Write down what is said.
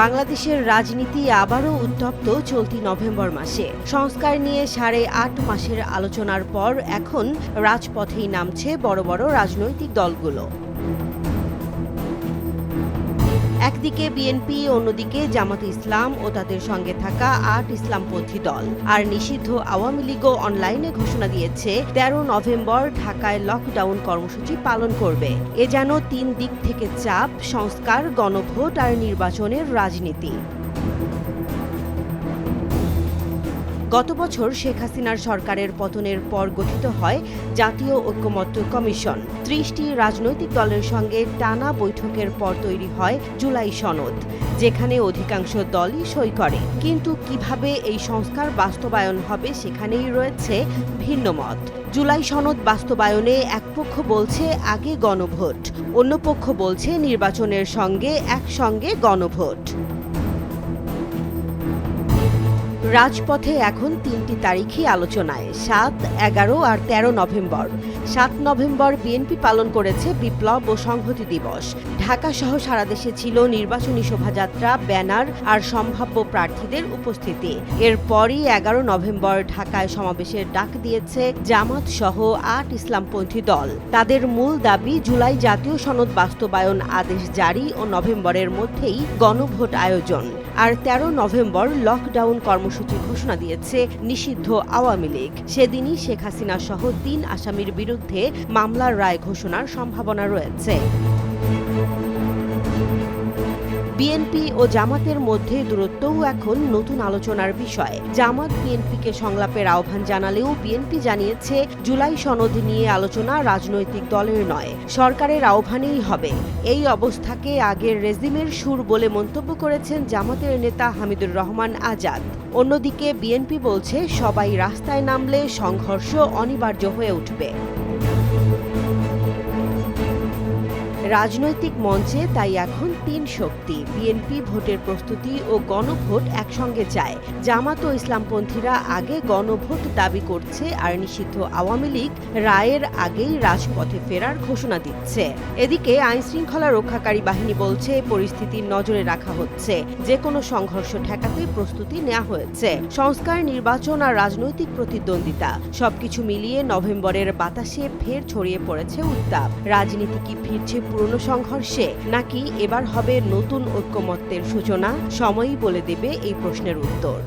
বাংলাদেশের রাজনীতি আবারও উত্তপ্ত চলতি নভেম্বর মাসে। সংস্কার নিয়ে সাড়ে আট মাসের আলোচনার পর এখন রাজপথেই নামছে বড় বড় রাজনৈতিক দলগুলো। একদিকে বিএনপি, অন্যদিকে জামাত ইসলাম ও তাদের সঙ্গে থাকা আট ইসলামপন্থী দল। আর নিষিদ্ধ আওয়ামী লীগও অনলাইনে ঘোষণা দিয়েছে, তেরো নভেম্বর ঢাকায় লকডাউন কর্মসূচি পালন করবে। এ যেন তিন দিক থেকে চাপ, সংস্কার, গণভোট আর নির্বাচনের রাজনীতি। গত বছর শেখ হাসিনার সরকারের পতনের পর গঠিত হয় জাতীয় ঐক্যমত্য কমিশন। ত্রিশটি রাজনৈতিক দলের সঙ্গে টানা বৈঠকের পর তৈরি হয় জুলাই সনদ, যেখানে অধিকাংশ দলই সই করে। কিন্তু কীভাবে এই সংস্কার বাস্তবায়ন হবে সেখানেই রয়েছে ভিন্ন মত। জুলাই সনদ বাস্তবায়নে এক পক্ষ বলছে আগে গণভোট, অন্য পক্ষ বলছে নির্বাচনের সঙ্গে একসঙ্গে গণভোট। রাজপথে এখন তিনটি তারিখই আলোচনায়, সাত, এগারো আর তেরো নভেম্বর। সাত নভেম্বর বিএনপি পালন করেছে বিপ্লব ও সংহতি দিবস। ঢাকা সহ সারা দেশে ছিল নির্বাচনী শোভাযাত্রা, ব্যানার আর সম্ভাব্য প্রার্থীদের উপস্থিতি। এরপরই এগারো নভেম্বর ঢাকায় সমাবেশের ডাক দিয়েছে জামাত সহ আট ইসলামপন্থী দল। তাদের মূল দাবি, জুলাই জাতীয় সনদ বাস্তবায়ন আদেশ জারি ও নভেম্বরের মধ্যেই গণভোট আয়োজন। আর তেরো নভেম্বর লকডাউন কর্মসূচি ঘোষণা দিয়েছে নিষিদ্ধ আওয়ামী লীগ। সেদিনই শেখ হাসিনা সহ তিন আসামির বিরুদ্ধে মামলার রায় ঘোষণার সম্ভাবনা রয়েছে। বিএনপি ও জামাতের মধ্যে দূরত্বও এখন নতুন আলোচনার বিষয়। জামাত বিএনপিকে সংলাপের আহ্বান জানালেও বিএনপি জানিয়েছে, জুলাই সনদ নিয়ে আলোচনা রাজনৈতিক দলের নয়, সরকারের আহ্বানেই হবে। এই অবস্থাকে আগের রেজিমের সুর বলে মন্তব্য করেছেন জামাতের নেতা হামিদুর রহমান আজাদ। অন্যদিকে বিএনপি বলছে, সবাই রাস্তায় নামলে সংঘর্ষ অনিবার্য হয়ে উঠবে। রাজনৈতিক মঞ্চে তাই এখন তিন শক্তি। বিএনপি ভোটের প্রস্তুতি ও গণভোট একসঙ্গে চায়। জামাত ও ইসলামপন্থীরা আগে গণভোট দাবি করছে আর নিষিদ্ধ আওয়ামী লীগ রায়ের আগেই রাজপথে ফেরার ঘোষণা দিচ্ছে। এদিকে আইন শৃঙ্খলা রক্ষাকারী বাহিনী বলছে, পরিস্থিতি নজরে রাখা হচ্ছে। যে কোনো সংঘর্ষ ঠেকাতে প্রস্তুতি নেওয়া হয়েছে। সংস্কার, নির্বাচন আর রাজনৈতিক প্রতিদ্বন্দ্বিতা। সবকিছু মিলিয়ে নভেম্বরের বাতাসে ফের ছড়িয়ে পড়েছে উত্তাপ। রাজনীতি কি ফিরছে পুরনো সংঘর্ষে নাকি এবার হবে নতুন ঐক্যমত্যের সূচনা? সময়ই বলে দেবে এই প্রশ্নের উত্তর।